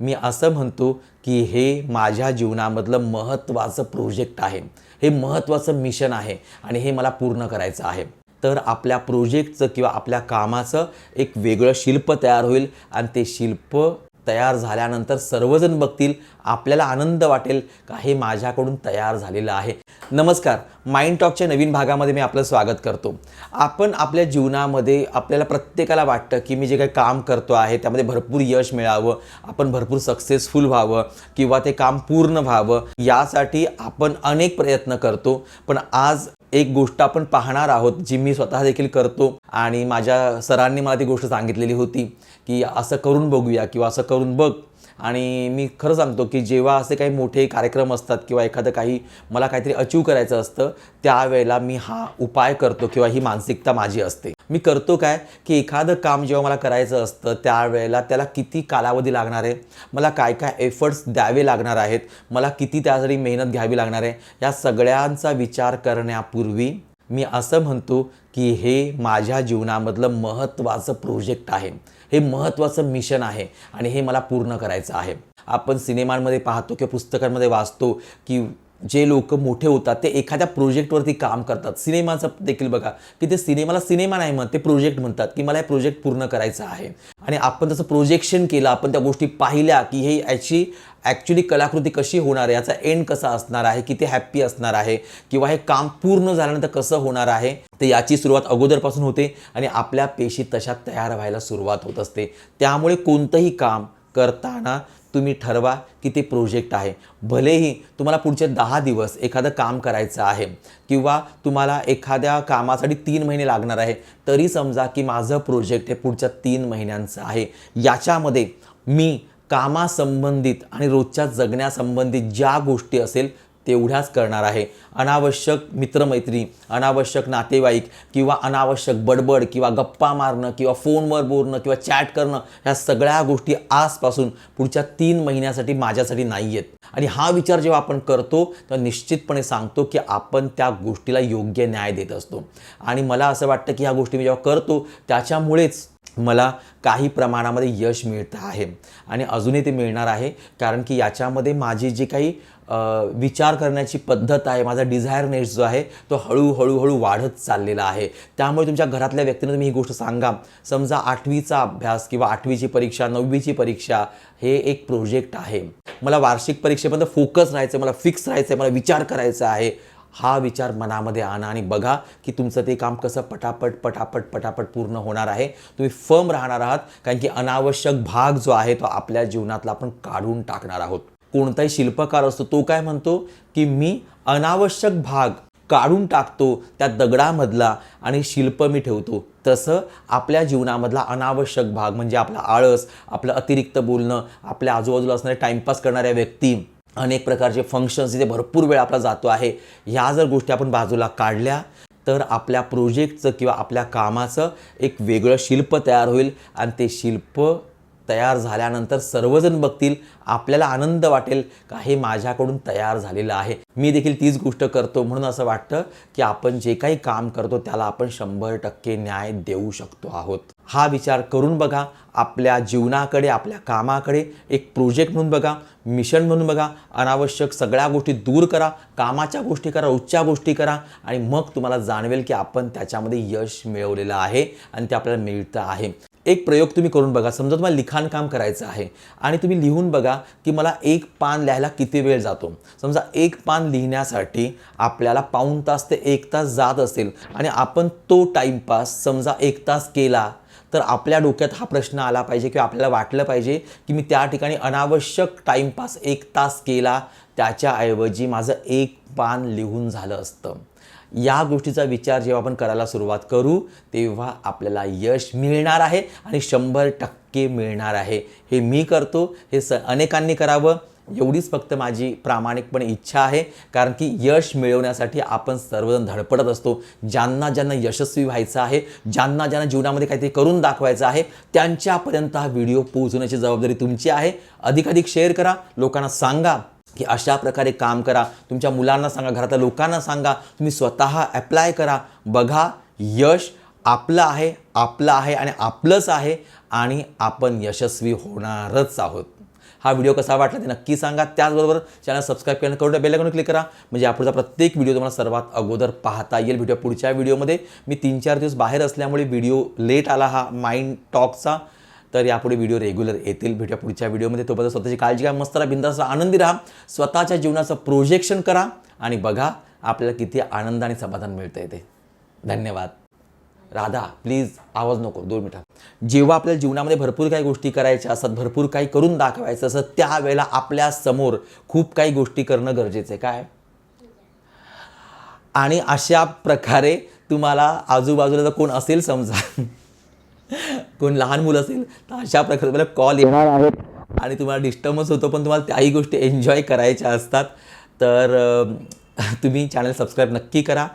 मी असं म्हणतो की हे माझ्या जीवनामधलं महत्त्वाचं प्रोजेक्ट आहे. हे महत्त्वाचं मिशन आहे आणि हे मला पूर्ण करायचं आहे. तर आपल्या प्रोजेक्टचं किंवा आपल्या कामाचं एक वेगळं शिल्प तयार होईल आणि ते शिल्प तयार झाल्यानंतर सर्वजण बघतील आपल्याला आनंद वाटेल का हे माझ्याकडून तयार झालेलं आहे. नमस्कार. माइंड टॉकच्या नवीन भागामध्ये मी आपलं स्वागत करतो. आपण आपल्या जीवनामध्ये आपल्याला प्रत्येकाला वाटतं की मी जे काही काम करतो आहे त्यामध्ये भरपूर यश मिळावं आपण भरपूर सक्सेसफुल व्हावं किंवा ते काम पूर्ण व्हावं यासाठी आपण अनेक प्रयत्न करतो. पण आज एक गोष्ट आपण पाहणार आहोत जी मी स्वतः देखील करतो. आणि माझ्या सरांनी मला ती गोष्ट सांगितलेली होती की असं करून बघूया किंवा असं करून बघ. आणि मी खरं सांगतो की जेव्हा असे काही मोठे कार्यक्रम असतात किंवा एखादं काही मला काहीतरी अचीव करायचं असतं त्यावेळेला मी हा उपाय करतो किंवा ही मानसिकता माझी असते. मी करतो काय की एखादं काम जेव्हा मला करायचं असतं त्यावेळेला त्याला किती कालावधी लागणार आहे मला काय काय एफर्ट्स द्यावे लागणार आहेत मला किती त्यासाठी मेहनत घ्यावी लागणार आहे या सगळ्यांचा विचार करण्यापूर्वी मी असं म्हणतो की हे माझ्या जीवनामधलं महत्त्वाचं प्रोजेक्ट आहे. हे महत्त्वाचं मिशन आहे आणि हे मला पूर्ण करायचं आहे. आपण सिनेमांमध्ये पाहतो किंवा पुस्तकांमध्ये वाचतो की जे लोक मोठे होतात ते एखाद्या प्रोजेक्टवरती काम करतात. सिनेमाचं देखील बघा की ते सिनेमाला सिनेमा नाही म्हणत ते प्रोजेक्ट म्हणतात की मला हे प्रोजेक्ट पूर्ण करायचं आहे. आणि आपण त्याचं प्रोजेक्शन केलं आपण त्या गोष्टी पाहिल्या की हे याची ॲक्च्युली कलाकृती कशी होणार आहे याचा एंड कसा असणार आहे किती हॅप्पी असणार आहे किंवा हे काम पूर्ण झाल्यानंतर कसं होणार आहे तर याची सुरुवात अगोदरपासून होते आणि आपल्या पेशी तशा तयार व्हायला सुरुवात होत असते. त्यामुळे कोणतंही काम करताना तुम्ही ठरवा की ते प्रोजेक्ट आहे. भलेही तुम्हाला पुढचे दहा दिवस एखादं काम करायचं आहे किंवा तुम्हाला एखाद्या कामासाठी तीन महिने लागणार आहे तरी समजा की माझं प्रोजेक्ट हे पुढच्या तीन महिन्यांचं आहे. याच्यामध्ये मी कामासंबंधित आणि रोजच्या जगण्यासंबंधित ज्या गोष्टी असेल तेवढ्याच करणार आहे. अनावश्यक मित्रमैत्री अनावश्यक नातेवाईक किंवा अनावश्यक बडबड किंवा गप्पा मारणं किंवा फोनवर बोलणं किंवा चॅट करणं ह्या सगळ्या गोष्टी आजपासून पुढच्या तीन महिन्यासाठी माझ्यासाठी नाही आहेत आणि हा विचार जेव्हा आपण करतो तर निश्चितपणे सांगतो की आपण त्या गोष्टीला योग्य न्याय देत असतो. आणि मला असं वाटतं की ह्या गोष्टी मी जेव्हा करतो त्याच्यामुळेच मला काही प्रमाणामध्ये यश मिळतं आहे. आणि अजूनही ते मिळणार आहे कारण की याच्यामध्ये माझी जी काही विचार करण्याची पद्धत आहे माझा डिझायरनेस जो आहे तो हळूहळू हळू वाढत चाललेला आहे. त्यामुळे तुमच्या घरातल्या व्यक्तींना तुम्ही ही गोष्ट सांगा. समजा आठवीचा अभ्यास किंवा आठवीची परीक्षा नववीची परीक्षा हे एक प्रोजेक्ट आहे. मला वार्षिक परीक्षेपर्यंत फोकस राहायचं आहे, मला फिक्स राहायचं आहे मला विचार करायचा आहे. हा विचार मनामध्ये आणा आणि बघा की तुमचं ते काम कसं पटापट पटापट पटापट पूर्ण होणार आहे. तुम्ही फर्म राहणार आहात कारण की अनावश्यक भाग जो आहे तो आपल्या जीवनातला आपण काढून टाकणार आहोत. कोणताही शिल्पकार असतो तो काय म्हणतो की मी अनावश्यक भाग काढून टाकतो त्या दगडामधला आणि शिल्प मी ठेवतो. तसं आपल्या जीवनामधला अनावश्यक भाग म्हणजे आपला आळस आपलं अतिरिक्त बोलणं आपल्या आजूबाजूला असणारे टाईमपास करणाऱ्या व्यक्ती अनेक प्रकारचे फंक्शन्स इथे भरपूर वेळ आपला जातो आहे. ह्या जर गोष्टी आपण बाजूला काढल्या तर आपल्या प्रोजेक्टचं किंवा आपल्या कामाचं एक वेगळं शिल्प तयार होईल आणि ते शिल्प तयार झाल्यानंतर सर्वजण बघतील आपल्याला आनंद वाटेल का हे माझ्याकडून तयार झालेलं आहे. मी देखील तीच गोष्ट करतो म्हणून असं वाटतं की आपण जे काही काम करतो त्याला आपण शंभर टक्के न्याय देऊ शकतो आहोत. हा विचार करून बघा आपल्या जीवनाकडे आपल्या कामाकडे एक प्रोजेक्ट म्हणून बघा मिशन म्हणून बघा अनावश्यक सगळ्या गोष्टी दूर करा कामाच्या गोष्टी करा रोजच्या गोष्टी करा आणि मग तुम्हाला जाणवेल की आपण त्याच्यामध्ये यश मिळवलेलं आहे आणि ते आपल्याला मिळतं आहे. एक प्रयोग तुम्ही करून बघा. समजा तुम्हाला लिखाण काम करायचं आहे आणि तुम्ही लिहून बघा की मला एक पान लिहायला किती वेळ जातो. समजा एक पान लिहिण्यासाठी आपल्याला पाऊण तास ते एक तास जात असेल आणि आपण तो टाईमपास समजा एक तास केला तर आपल्या डोक्यात हा प्रश्न आला पाहिजे किंवा आपल्याला वाटलं पाहिजे की मी त्या ठिकाणी अनावश्यक टाईमपास एक तास केला त्याच्याऐवजी माझं एक पान लिहून झालं असतं. या गोष्टीचा विचार जेव्हा आपण करायला सुरुवात करू तेव्हा आपल्याला यश मिळणार आहे आणि शंभर टक्के मिळणार आहे. हे मी करतो हे स अनेकांनी करावं एवढीच फक्त माझी प्रामाणिकपणे इच्छा आहे. कारण की यश मिळवण्यासाठी आपण सर्वजण धडपडत असतो. ज्यांना ज्यांना यशस्वी व्हायचं आहे ज्यांना ज्यांना जीवनामध्ये काहीतरी करून दाखवायचं आहे त्यांच्यापर्यंत हा व्हिडिओ पोहोचवण्याची जबाबदारी तुमची आहे. अधिकाधिक शेअर करा लोकांना सांगा की अशा प्रकारे काम करा. तुमच्या मुलांना सांगा घरातल्या लोकांना सांगा. तुम्ही स्वतः ॲप्लाय करा. बघा यश आपलं आहे आपलं आहे आणि आपलंच आहे आणि आपण यशस्वी होणारच आहोत. हा व्हिडिओ कसा वाटला ते नक्की सांगा. त्याचबरोबर चॅनल सबस्क्राईब करणं करून बेल क्लिक करा. म्हणजे यापुढचा प्रत्येक व्हिडिओ तुम्हाला सर्वात अगोदर पाहता येईल. व्हिडिओ पुढच्या व्हिडिओमध्ये मी तीन चार दिवस बाहेर असल्यामुळे व्हिडिओ लेट आला हा माइंड टॉकचा तर यापुढे व्हिडिओ रेग्युलर येतील. भेटूया पुढच्या व्हिडिओमध्ये तोपर्यंत स्वतःची काळजी घ्या मस्त राहा बिंदास आनंदी राहा. स्वतःच्या जीवनाचं प्रोजेक्शन करा आणि बघा आपल्याला किती आनंद आणि समाधान मिळतं ते. धन्यवाद. राधा प्लीज आवाज नको दोन मिनटं. जेव्हा आपल्या जीवनामध्ये भरपूर काही गोष्टी करायच्या असतात भरपूर काही करून दाखवायचं असं त्यावेळेला आपल्यासमोर खूप काही गोष्टी करणं गरजेचं आहे. काय? आणि अशा प्रकारे तुम्हाला आजूबाजूला जर कोण असेल समजा कोण लहान मुलं असेल तर अशा प्रकारे तुम्हाला कॉल येणार आहेत. आणि तुम्हाला डिस्टर्बच होतो पण तुम्हाला त्याही गोष्टी एन्जॉय करायच्या असतात. तर तुम्ही चॅनल सबस्क्राईब नक्की करा.